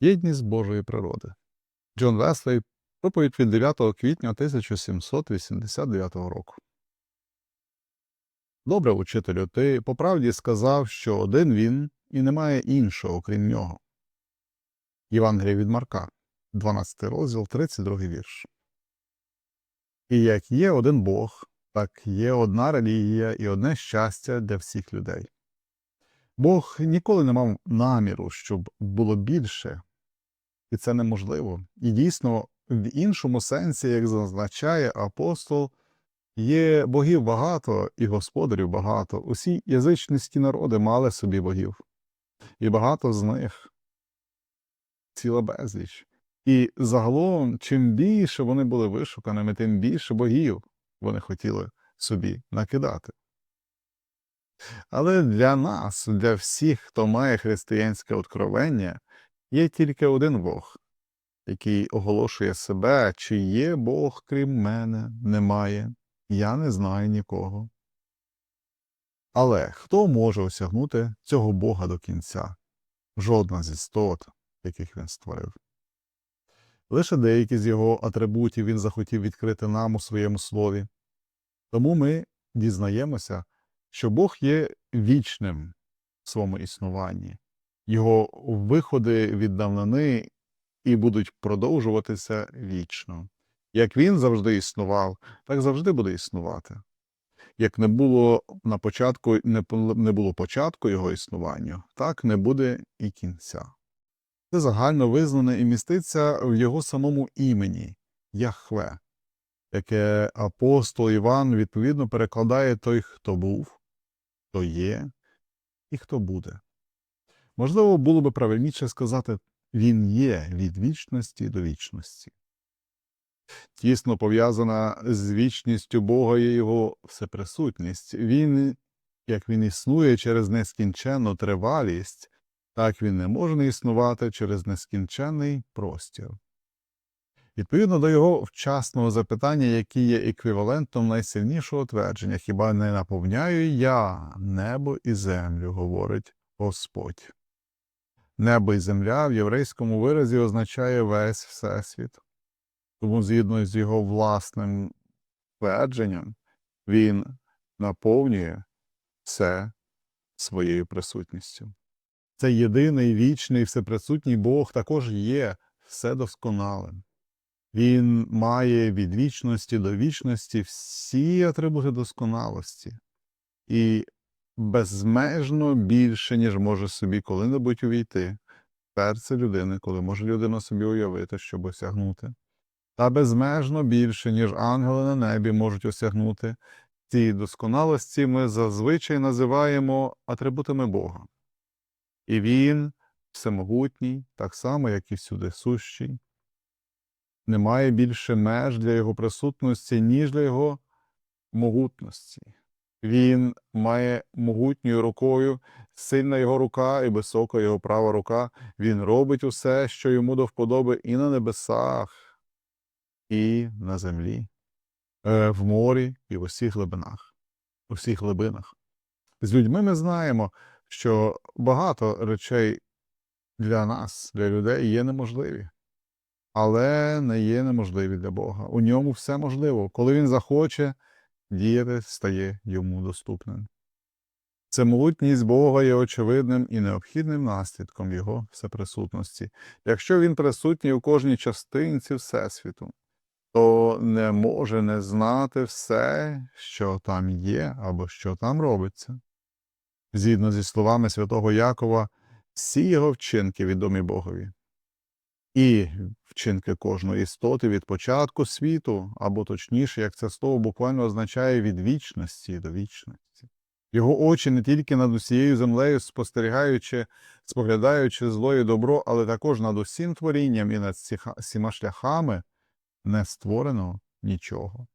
Єдність Божої природи. Джон Веслей, проповідь від 9 квітня 1789 року. Добре, учителю, ти по правді сказав, що один він і немає іншого, крім нього. Євангеліє від Марка, 12 розділ, 32 вірш. І як є один Бог, так є одна релігія і одне щастя для всіх людей. Бог ніколи не мав наміру, щоб було більше, і це неможливо. І дійсно, в іншому сенсі, як зазначає апостол, є богів багато і господарів багато. Усі язичницькі народи мали собі богів, і багато з них ціла безліч. І загалом, чим більше вони були вишуканими, тим більше богів вони хотіли собі накидати. Але для нас, для всіх, хто має християнське откровення, є тільки один Бог, який оголошує себе, чи є Бог крім мене, немає, я не знаю нікого. Але хто може осягнути цього Бога до кінця? Жодна з істот, яких він створив. Лише деякі з його атрибутів він захотів відкрити нам у своєму слові. Тому ми дізнаємося, що Бог є вічним в своєму існуванні, його виходи від давнини і будуть продовжуватися вічно. Як він завжди існував, так завжди буде існувати. Як не було на початку, не було початку його існуванню, так не буде і кінця. Це загально визнане і міститься в його самому імені Яхве, яке апостол Іван відповідно перекладає той, хто був, хто є і хто буде. Можливо, було би правильніше сказати Він є від вічності до вічності. Тісно пов'язана з вічністю Бога є його всеприсутність. Він, як він існує через нескінченну тривалість, так він не може не існувати через нескінченний простір. Відповідно до його вчасного запитання, яке є еквівалентом найсильнішого твердження, хіба не наповняю я небо і землю, говорить Господь. Небо і земля в єврейському виразі означає весь всесвіт. Тому, згідно з його власним твердженням, він наповнює все своєю присутністю. Цей єдиний вічний всеприсутній Бог також є вседосконалим. Він має від вічності до вічності всі атрибути досконалості і безмежно більше, ніж може собі коли-небудь увійти в серце людини, коли може людина собі уявити, щоб осягнути, та безмежно більше, ніж ангели на небі можуть осягнути. Ці досконалості ми зазвичай називаємо атрибутами Бога. І він всемогутній, так само, як і всюди сущий. Немає більше меж для його присутності, ніж для його могутності. Він має могутньою рукою, сильна його рука і висока його права рука. Він робить усе, що йому до вподоби і на небесах, і на землі, е, в морі і в усіх глибинах, у всіх глибинах. З людьми ми знаємо, що багато речей для нас, для людей, є неможливі, але не є неможливі для Бога. У ньому все можливо. Коли він захоче, діяти стає йому доступним. Всемогутність Бога є очевидним і необхідним наслідком Його всеприсутності. Якщо він присутній у кожній частинці Всесвіту, то не може не знати все, що там є або що там робиться. Згідно зі словами святого Якова, всі його вчинки відомі Богові. І вчинки кожної істоти від початку світу, або точніше, як це слово буквально означає від вічності до вічності. Його очі не тільки над усією землею спостерігаючи, споглядаючи зло і добро, але також над усім творінням і над всіма шляхами не створено нічого.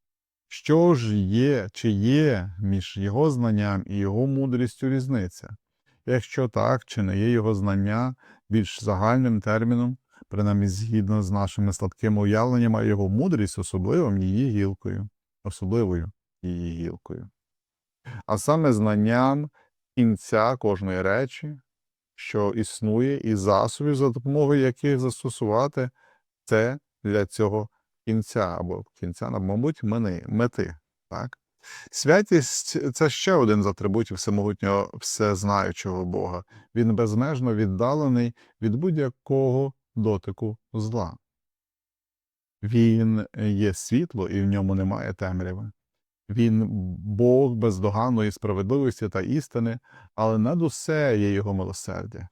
Що ж є, чи є між його знанням і його мудрістю різниця? Якщо так, чи не є його знання більш загальним терміном, принаймні згідно з нашими слабкими уявленнями, його мудрість особливим її гілкою, особливою її гілкою. А саме знанням кінця кожної речі, що існує, і засобів, за допомогою яких застосувати це для цього кінця або кінця, мабуть, мети. Так? Святість це ще один з атрибутів всемогутнього всезнаючого Бога. Він безмежно віддалений від будь-якого дотику зла. Він є світло, і в ньому немає темряви. Він Бог бездоганної справедливості та істини, але над усе є його милосердя.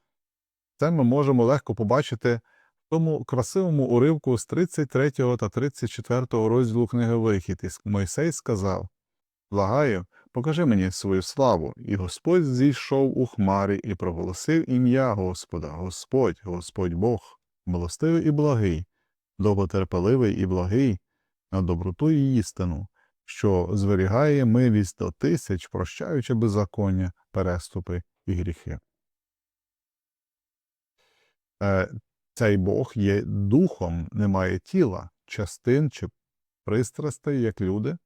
Це ми можемо легко побачити в тому красивому уривку з 33 та 34 розділу книги Вихід. І Мойсей сказав Благаю, покажи мені свою славу. І Господь зійшов у хмарі і проголосив ім'я Господа, Господь, Господь Бог, милостивий і благий, довготерпеливий і благий, на доброту і істину, що зберігає милість до тисяч, прощаючи беззаконня, переступи і гріхи. Е, Цей Бог є духом, не має тіла, частин чи пристрастей, як люди.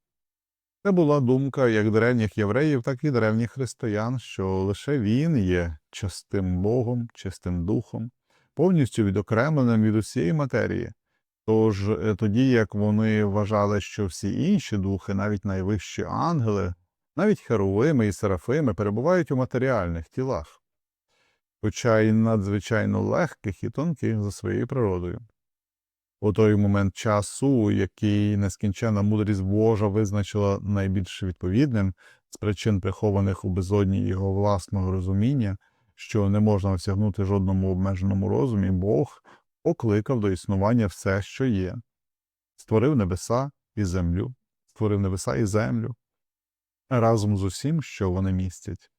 Це була думка як древніх євреїв, так і древніх християн, що лише він є частим Богом, чистим духом, повністю відокремленим від усієї матерії. Тож е, тоді, як вони вважали, що всі інші духи, навіть найвищі ангели, навіть херовими і серафими перебувають у матеріальних тілах, хоча й надзвичайно легких і тонких за своєю природою. У той момент часу, який нескінченна мудрість Божа визначила найбільш відповідним з причин прихованих у безодні його власного розуміння, що не можна осягнути жодному обмеженому розумі, Бог покликав до існування все, що є, створив небеса і землю, створив небеса і землю разом з усім, що вони містять.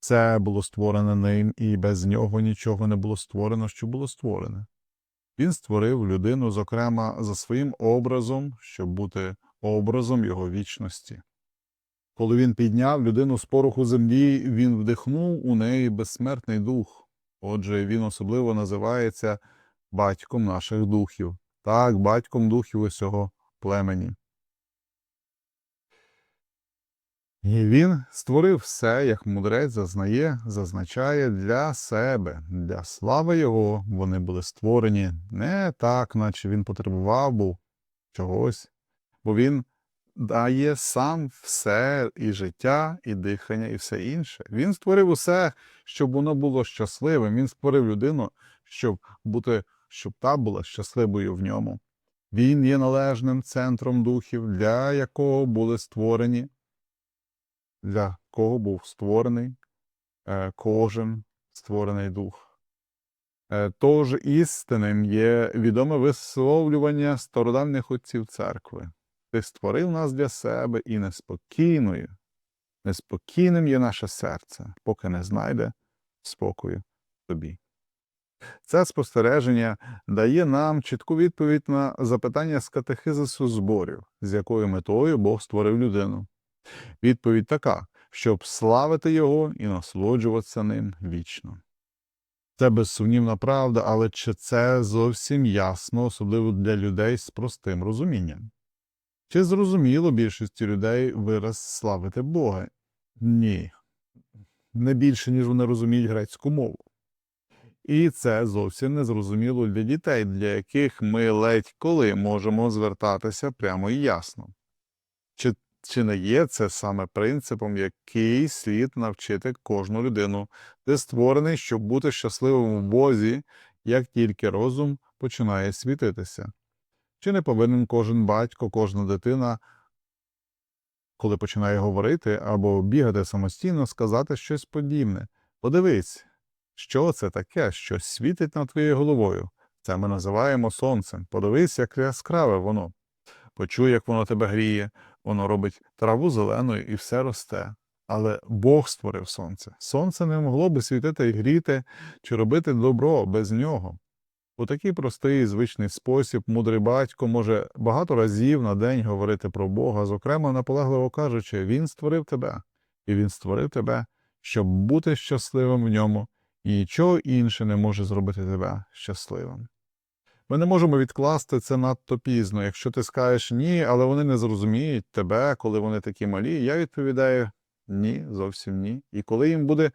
Це було створене ним, і без нього нічого не було створено, що було створене. Він створив людину, зокрема, за своїм образом, щоб бути образом його вічності. Коли він підняв людину з пороху землі, він вдихнув у неї безсмертний дух. Отже, він особливо називається батьком наших духів, так, батьком духів усього племені. І він створив все, як мудрець зазнає, зазначає для себе, для слави його вони були створені не так, наче він потребував був чогось, бо він дає сам все і життя, і дихання, і все інше. Він створив усе, щоб воно було щасливим. Він створив людину, щоб бути, щоб та була щасливою в ньому. Він є належним центром духів, для якого були створені для кого був створений е, кожен створений дух. Е, Тож істинним є відоме висловлювання стародавніх отців церкви. Ти створив нас для себе і неспокійною, неспокійним є наше серце, поки не знайде спокою тобі. Це спостереження дає нам чітку відповідь на запитання з катехизису зборів, з якою метою Бог створив людину. Відповідь така, щоб славити його і насолоджуватися ним вічно. Це безсумнівна правда, але чи це зовсім ясно, особливо для людей з простим розумінням? Чи зрозуміло більшості людей вираз славити Бога? Ні. Не більше, ніж вони розуміють грецьку мову. І це зовсім не зрозуміло для дітей, для яких ми ледь коли можемо звертатися прямо і ясно. Чи чи не є це саме принципом, який слід навчити кожну людину, ти створений, щоб бути щасливим у Бозі, як тільки розум починає світитися? Чи не повинен кожен батько, кожна дитина, коли починає говорити або бігати самостійно, сказати щось подібне? Подивись, що це таке, що світить над твоєю головою? Це ми називаємо сонцем. Подивись, як яскраве воно. Почуй, як воно тебе гріє, воно робить траву зеленою і все росте. Але Бог створив сонце. Сонце не могло би світити і гріти чи робити добро без нього. У такий простий звичний спосіб мудрий батько може багато разів на день говорити про Бога, зокрема, наполегливо кажучи, Він створив тебе, і Він створив тебе, щоб бути щасливим в ньому, і нічого інше не може зробити тебе щасливим. Ми не можемо відкласти це надто пізно. Якщо ти скажеш ні, але вони не зрозуміють тебе, коли вони такі малі, я відповідаю ні, зовсім ні. І коли їм буде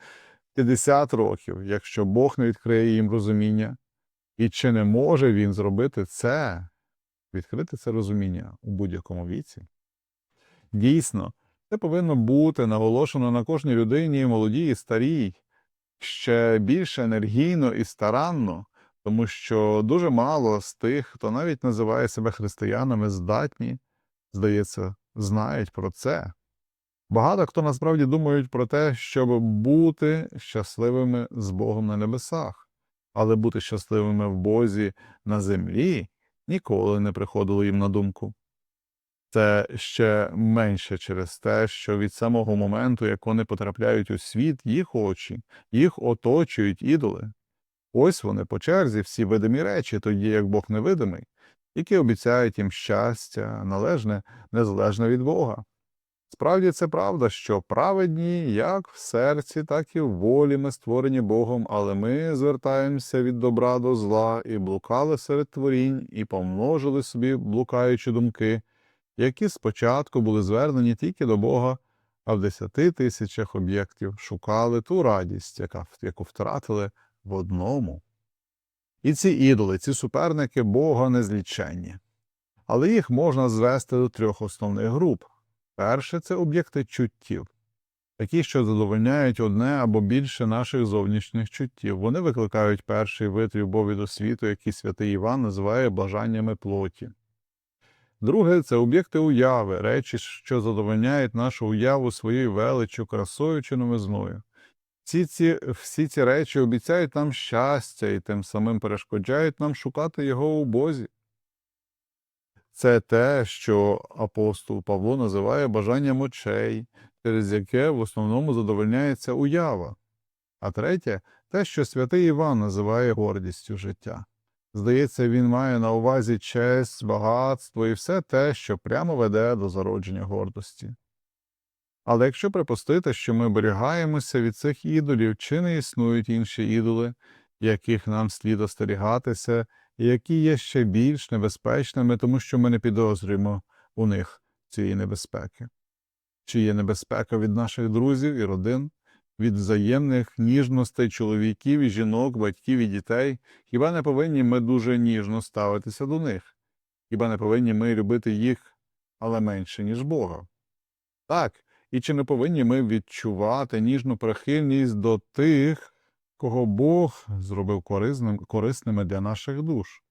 50 років, якщо Бог не відкриє їм розуміння, і чи не може він зробити це, відкрити це розуміння у будь-якому віці? Дійсно, це повинно бути наголошено на кожній людині, молодій і старій, ще більш енергійно і старанно, тому що дуже мало з тих, хто навіть називає себе християнами, здатні, здається, знають про це. Багато хто насправді думають про те, щоб бути щасливими з Богом на небесах, але бути щасливими в Бозі на землі ніколи не приходило їм на думку. Це ще менше через те, що від самого моменту, як вони потрапляють у світ, їх очі, їх оточують ідоли. Ось вони по черзі всі видимі речі, тоді як Бог невидимий, які обіцяють їм щастя, належне, незалежне від Бога. Справді це правда, що праведні як в серці, так і в волі ми створені Богом, але ми звертаємося від добра до зла і блукали серед творінь, і помножили собі блукаючі думки, які спочатку були звернені тільки до Бога, а в десяти тисячах об'єктів шукали ту радість, яка, яку втратили в одному. І ці ідоли, ці суперники Бога незліченні. Але їх можна звести до трьох основних груп. Перше це об'єкти чуттів, такі, що задовольняють одне або більше наших зовнішніх чуттів. Вони викликають перший вид любові до світу, який святий Іван називає бажаннями плоті. Друге це об'єкти уяви, речі, що задовольняють нашу уяву своєю величчю, красою чи новизною. Всі ці, всі ці речі обіцяють нам щастя і тим самим перешкоджають нам шукати його у Бозі. Це те, що апостол Павло називає бажанням очей, через яке в основному задовольняється уява. А третє те, що святий Іван називає гордістю життя. Здається, він має на увазі честь, багатство і все те, що прямо веде до зародження гордості. Але якщо припустити, що ми оберігаємося від цих ідолів, чи не існують інші ідоли, яких нам слід остерігатися, які є ще більш небезпечними, тому що ми не підозрюємо у них цієї небезпеки? Чи є небезпека від наших друзів і родин, від взаємних ніжностей чоловіків і жінок, батьків і дітей? Хіба не повинні ми дуже ніжно ставитися до них? Хіба не повинні ми любити їх, але менше, ніж Бога? Так, і чи не повинні ми відчувати ніжну прихильність до тих, кого Бог зробив корисним, корисними для наших душ?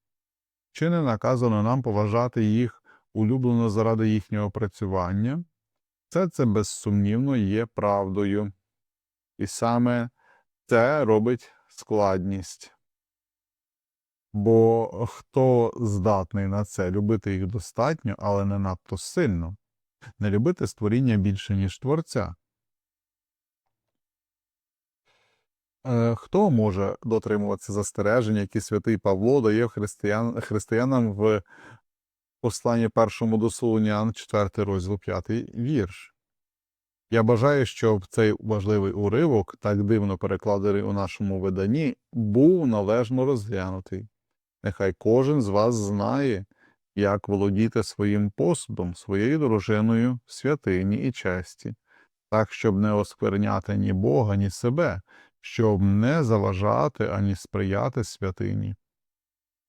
Чи не наказано нам поважати їх улюблено заради їхнього працювання? Все це безсумнівно є правдою. І саме це робить складність. Бо хто здатний на це любити їх достатньо, але не надто сильно, не любити створіння більше, ніж творця? Хто може дотримуватися застережень, які святий Павло дає християн, християнам в посланні першому до Солунян, 4 розділ 5 вірш? Я бажаю, щоб цей важливий уривок, так дивно перекладений у нашому виданні, був належно розглянутий. Нехай кожен з вас знає, як володіти своїм посудом, своєю дружиною святині і честі, так, щоб не оскверняти ні Бога, ні себе, щоб не заважати ані сприяти святині.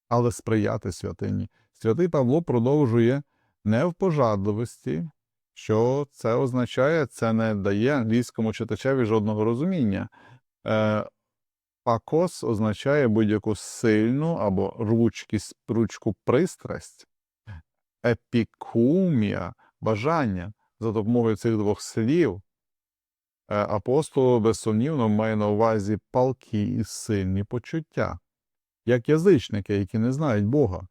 Але сприяти святині. Святий Павло продовжує не в пожадливості, що це означає, це не дає англійському читачеві жодного розуміння. Е, Пакос означає будь-яку сильну або ручкість, ручку пристрасть, епікумія бажання за допомогою цих двох слів. Е, Апостол безсумнівно має на увазі палкі і сильні почуття, як язичники, які не знають Бога,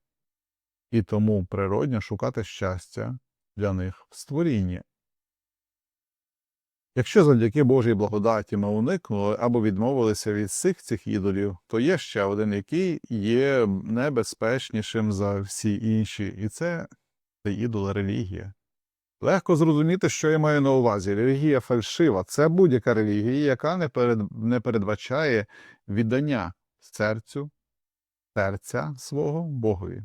і тому природньо шукати щастя для них в створінні. Якщо завдяки Божій благодаті ми уникнули або відмовилися від всіх цих ідолів, то є ще один, який є небезпечнішим за всі інші, і це, це ідол релігія. Легко зрозуміти, що я маю на увазі. Релігія фальшива це будь-яка релігія, яка не, перед, не передбачає віддання серцю, серця свого Богові.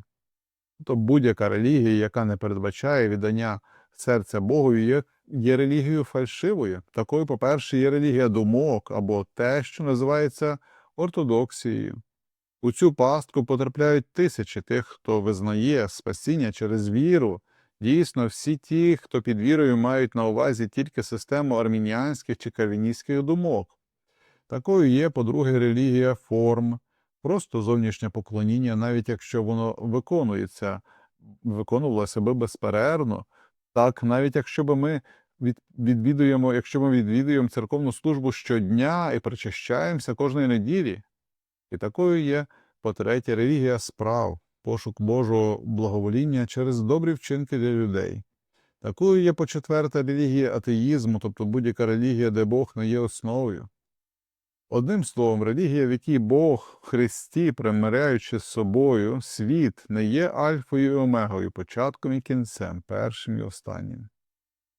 Тобто будь-яка релігія, яка не передбачає віддання серця Богу є, є релігією фальшивою. Такою, по-перше, є релігія думок або те, що називається ортодоксією. У цю пастку потрапляють тисячі тих, хто визнає спасіння через віру. Дійсно, всі ті, хто під вірою мають на увазі тільки систему армініанських чи кальвіністських думок. Такою є, по-друге, релігія форм, просто зовнішнє поклоніння, навіть якщо воно виконується, виконувало себе безперервно. Так, навіть якщо би ми від, відвідуємо, якщо ми відвідуємо церковну службу щодня і причащаємося кожної неділі. І такою є, по-третє, релігія справ, пошук Божого благовоління через добрі вчинки для людей. Такою є, по-четверте, релігія атеїзму, тобто будь-яка релігія, де Бог не є основою. Одним словом, релігія, в якій Бог в Христі, примиряючи з собою, світ не є альфою і омегою, початком і кінцем, першим і останнім.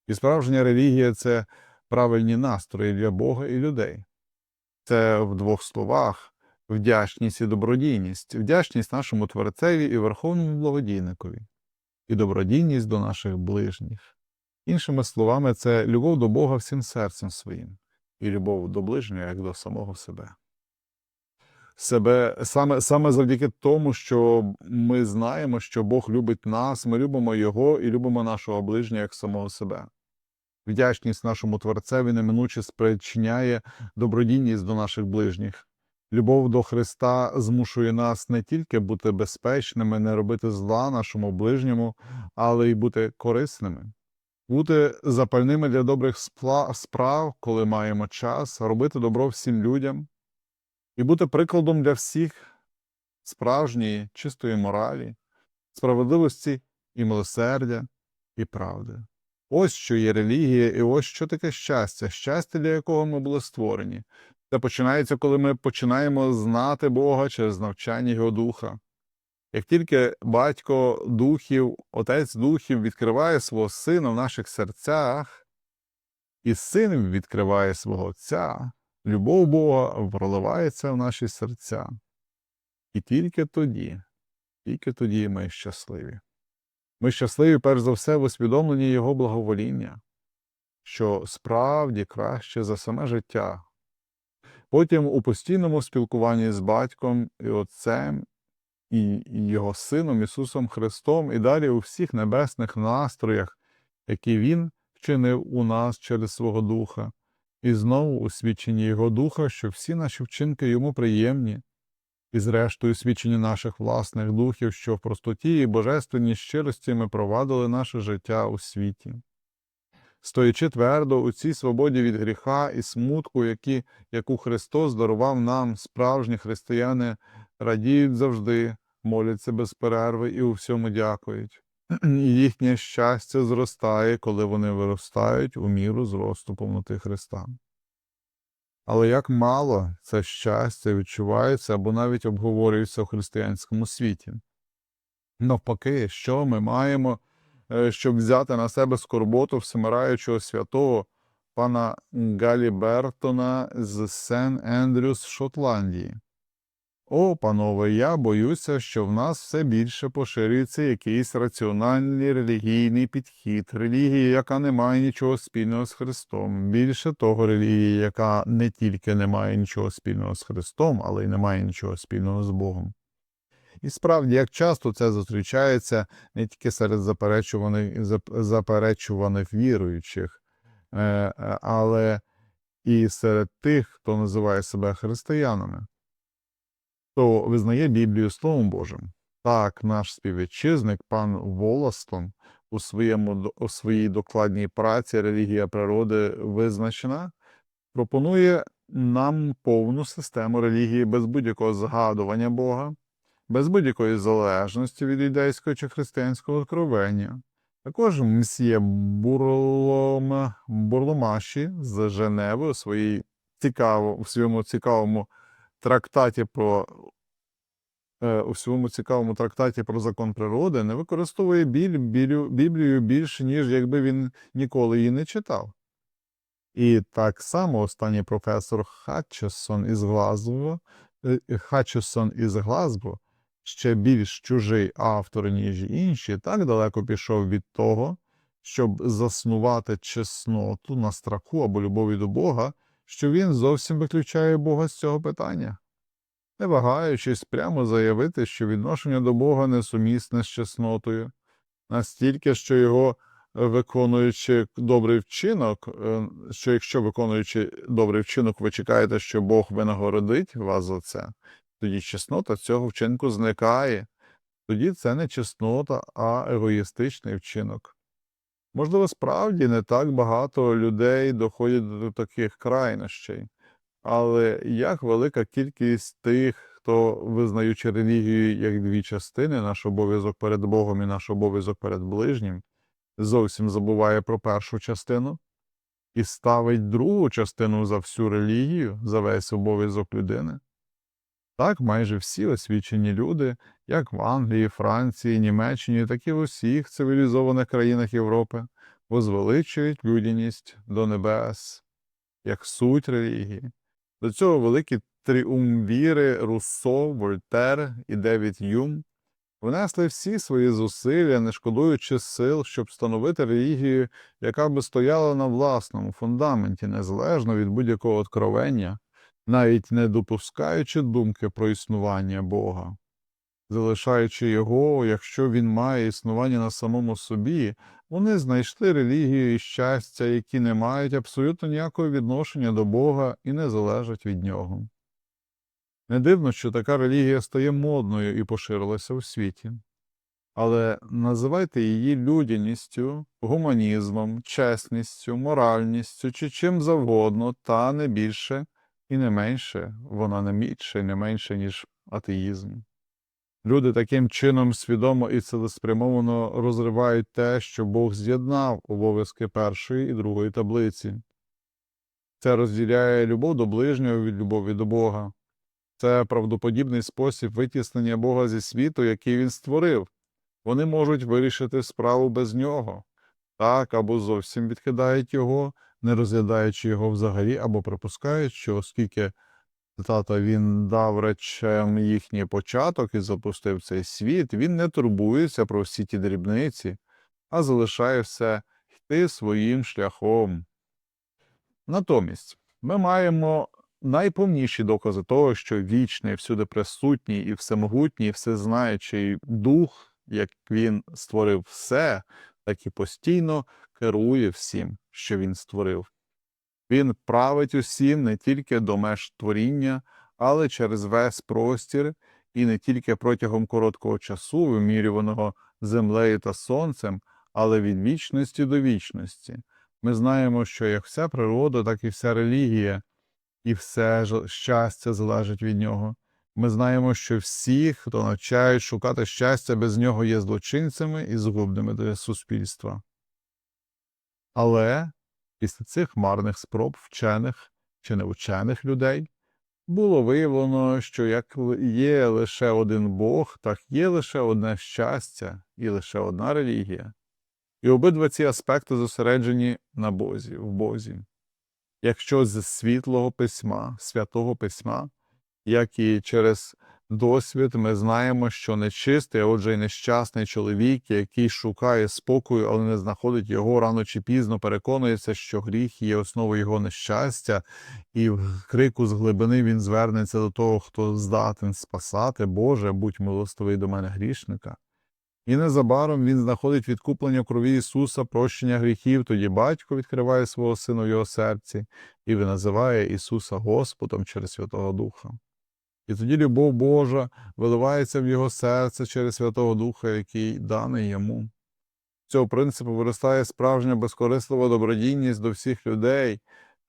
І справжня релігія це правильні настрої для Бога і людей. Це в двох словах вдячність і добродійність, вдячність нашому Творцеві і Верховному благодійникові, і добродійність до наших ближніх. Іншими словами, це любов до Бога всім серцем своїм і любов до ближнього як до самого себе. Себе саме, саме завдяки тому, що ми знаємо, що Бог любить нас, ми любимо Його і любимо нашого ближнього як самого себе. Вдячність нашому Творцеві неминуче спричиняє добродійність до наших ближніх. Любов до Христа змушує нас не тільки бути безпечними, не робити зла нашому ближньому, але й бути корисними бути запальними для добрих справ, коли маємо час, робити добро всім людям і бути прикладом для всіх справжньої, чистої моралі, справедливості і милосердя і правди. Ось що є релігія, і ось що таке щастя, щастя, для якого ми були створені. Це починається, коли ми починаємо знати Бога через навчання Його Духа. Як тільки батько духів, отець духів відкриває свого сина в наших серцях, і син відкриває свого Отця, любов Бога проливається в наші серця. І тільки тоді, тільки тоді ми щасливі. Ми щасливі, перш за все, в усвідомленні Його благовоління, що справді краще за саме життя. Потім у постійному спілкуванні з батьком і отцем і його Сином Ісусом Христом, і далі у всіх небесних настроях, які Він вчинив у нас через свого Духа, і знову у свідченні Його Духа, що всі наші вчинки йому приємні, і зрештою свідчення наших власних духів, що в простоті і божественній щирості ми провадили наше життя у світі. Стоячи твердо у цій свободі від гріха і смутку, які, яку Христос дарував нам, справжні християни, радіють завжди, моляться без перерви і у всьому дякують. Їхнє щастя зростає, коли вони виростають у міру зросту повноти Христа. Але як мало це щастя відчувається або навіть обговорюється у християнському світі. Навпаки, що ми маємо, щоб взяти на себе скорботу всемираючого святого пана Галі Бертона з Сен Ендрюс Шотландії. О, панове, я боюся, що в нас все більше поширюється якийсь раціональний релігійний підхід, релігія, яка не має нічого спільного з Христом. Більше того, релігія, яка не тільки не має нічого спільного з Христом, але й не має нічого спільного з Богом. І справді, як часто це зустрічається не тільки серед заперечуваних, заперечуваних віруючих, е, е, але і серед тих, хто називає себе християнами хто визнає Біблію Словом Божим. Так, наш співвітчизник пан Волостон у, своєму, у своїй докладній праці Релігія природи визначена, пропонує нам повну систему релігії без будь-якого згадування Бога, без будь-якої залежності від юдейського чи християнського откровення. Також мсьє Бурлом, Бурломаші з Женеви у, своїй цікаво, у своєму цікавому трактаті про е, у своєму цікавому трактаті про закон природи не використовує біль, білю, Біблію більше, ніж якби він ніколи її не читав. І так само останній професор Хатчесон із Глазго, е, Хатчесон із Глазго, ще більш чужий автор, ніж інші, так далеко пішов від того, щоб заснувати чесноту на страху або любові до Бога, що він зовсім виключає Бога з цього питання, не вагаючись прямо заявити, що відношення до Бога несумісне з чеснотою, настільки, що його виконуючи добрий вчинок, е, що якщо виконуючи добрий вчинок, ви чекаєте, що Бог винагородить вас за це, тоді чеснота цього вчинку зникає. Тоді це не чеснота, а егоїстичний вчинок. Можливо, справді не так багато людей доходять до таких крайнощей, але як велика кількість тих, хто, визнаючи релігію як дві частини, наш обов'язок перед Богом і наш обов'язок перед ближнім, зовсім забуває про першу частину і ставить другу частину за всю релігію, за весь обов'язок людини. Так майже всі освічені люди, як в Англії, Франції, Німеччині, так і в усіх цивілізованих країнах Європи, возвеличують людяність до небес, як суть релігії. До цього великі тріумвіри Руссо, Вольтер і Девід Юм внесли всі свої зусилля, не шкодуючи сил, щоб встановити релігію, яка би стояла на власному фундаменті, незалежно від будь-якого откровення, навіть не допускаючи думки про існування Бога. Залишаючи його, якщо він має існування на самому собі, вони знайшли релігію і щастя, які не мають абсолютно ніякого відношення до Бога і не залежать від нього. Не дивно, що така релігія стає модною і поширилася у світі. Але називайте її людяністю, гуманізмом, чесністю, моральністю чи чим завгодно, та не більше і не менше, вона не більше не менше, ніж атеїзм. Люди таким чином свідомо і цілеспрямовано розривають те, що Бог з'єднав обов'язки першої і другої таблиці. Це розділяє любов до ближнього від любові до Бога. Це правдоподібний спосіб витіснення Бога зі світу, який він створив. Вони можуть вирішити справу без нього, так або зовсім відкидають його, не розглядаючи його взагалі, або припускають, що оскільки тата він дав речем їхній початок і запустив цей світ, він не турбується про всі ті дрібниці, а залишає все йти своїм шляхом. Натомість ми маємо найповніші докази того, що вічний, всюди присутній і всемогутній, всезнаючий дух, як він створив все, так і постійно керує всім, що він створив. Він править усім не тільки до меж творіння, але через весь простір і не тільки протягом короткого часу, вимірюваного землею та сонцем, але від вічності до вічності. Ми знаємо, що як вся природа, так і вся релігія, і все щастя залежить від нього. Ми знаємо, що всі, хто навчають шукати щастя без нього, є злочинцями і згубними для суспільства. Але після цих марних спроб вчених чи неучених людей було виявлено, що як є лише один Бог, так є лише одне щастя і лише одна релігія. І обидва ці аспекти зосереджені на Бозі, в Бозі. Якщо з світлого письма, святого письма, як і через досвід, ми знаємо, що нечистий, а отже й нещасний чоловік, який шукає спокою, але не знаходить його рано чи пізно, переконується, що гріх є основою його нещастя, і в крику з глибини він звернеться до того, хто здатен спасати, Боже, будь милостивий до мене грішника. І незабаром він знаходить відкуплення крові Ісуса, прощення гріхів, тоді батько відкриває свого сина в його серці і називає Ісуса Господом через Святого Духа. І тоді любов Божа виливається в його серце через Святого Духа, який даний йому. З цього принципу виростає справжня безкорислива добродійність до всіх людей,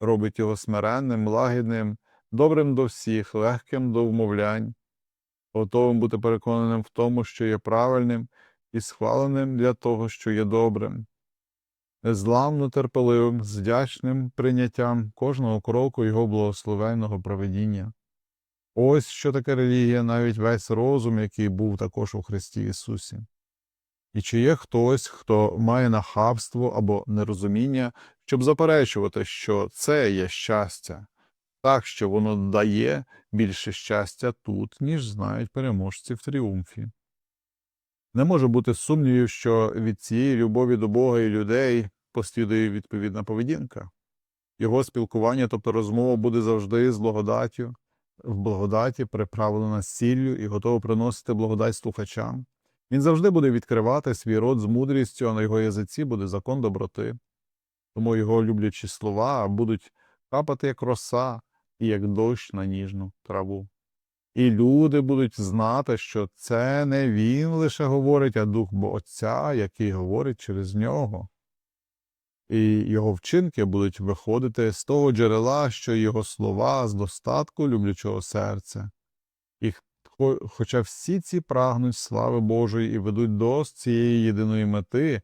робить його смиренним, лагідним, добрим до всіх, легким до вмовлянь, готовим бути переконаним в тому, що є правильним, і схваленим для того, що є добрим, незламно терпеливим, з вдячним прийняттям кожного кроку його благословенного проведіння. Ось що таке релігія, навіть весь розум, який був також у Христі Ісусі. І чи є хтось, хто має нахабство або нерозуміння, щоб заперечувати, що це є щастя, так що воно дає більше щастя тут, ніж знають переможці в тріумфі. Не може бути сумнівів, що від цієї любові до Бога і людей послідує відповідна поведінка. Його спілкування, тобто розмова, буде завжди з благодаттю, в благодаті, приправлена сіллю і готова приносити благодать слухачам. Він завжди буде відкривати свій рот з мудрістю, а на його язиці буде закон доброти. Тому його люблячі слова будуть капати як роса і як дощ на ніжну траву. І люди будуть знати, що це не він лише говорить, а дух Отця, який говорить через нього. І його вчинки будуть виходити з того джерела, що його слова з достатку люблячого серця. І хоча всі ці прагнуть слави Божої і ведуть до цієї єдиної мети,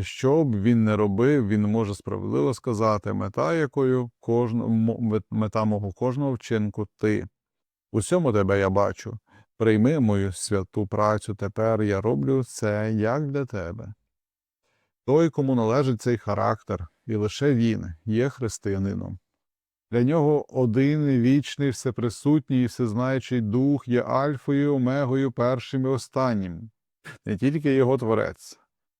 що б він не робив, він може справедливо сказати, мета якою кожного, мета мого кожного вчинку ти. Усьому тебе я бачу. Прийми мою святу працю, тепер я роблю це як для тебе. Той, кому належить цей характер, і лише він є християнином. Для нього один вічний, всеприсутній і всезнаючий дух є альфою, омегою, першим і останнім. Не тільки його творець,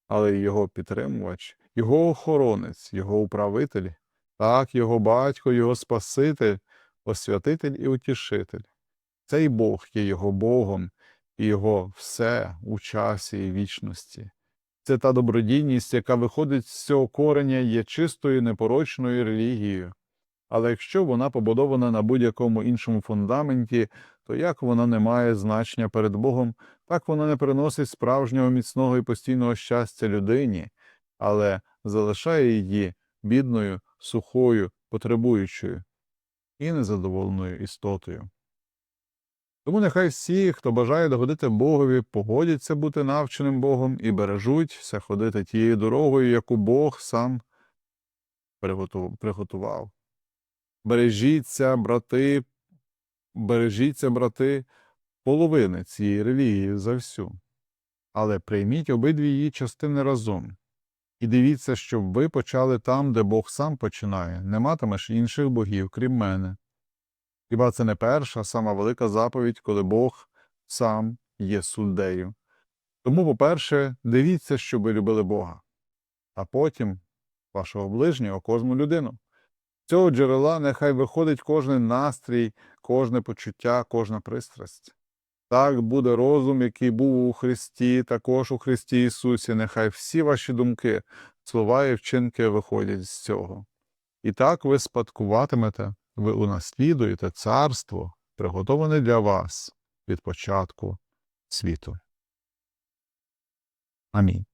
але й його підтримувач, його охоронець, його управитель, так, його батько, його спаситель, освятитель і утішитель. Цей Бог є його Богом і його все у часі і вічності. Це та добродійність, яка виходить з цього кореня, є чистою непорочною релігією. Але якщо вона побудована на будь-якому іншому фундаменті, то як вона не має значення перед Богом, так вона не приносить справжнього міцного і постійного щастя людині, але залишає її бідною, сухою, потребуючою і незадоволеною істотою. Тому нехай всі, хто бажає догодити Богові, погодяться бути навченим Богом і бережуться ходити тією дорогою, яку Бог сам приготував. Бережіться, брати, бережіться, брати, половини цієї релігії за всю. Але прийміть обидві її частини разом. І дивіться, щоб ви почали там, де Бог сам починає, не матимеш інших богів, крім мене. Хіба це не перша, сама велика заповідь, коли Бог сам є суддею. Тому, по-перше, дивіться, щоб ви любили Бога, а потім вашого ближнього, кожну людину. З цього джерела нехай виходить кожен настрій, кожне почуття, кожна пристрасть. Так буде розум, який був у Христі, також у Христі Ісусі. Нехай всі ваші думки, слова і вчинки виходять з цього. І так ви спадкуватимете, ви унаслідуєте царство, приготоване для вас від початку світу. Амінь.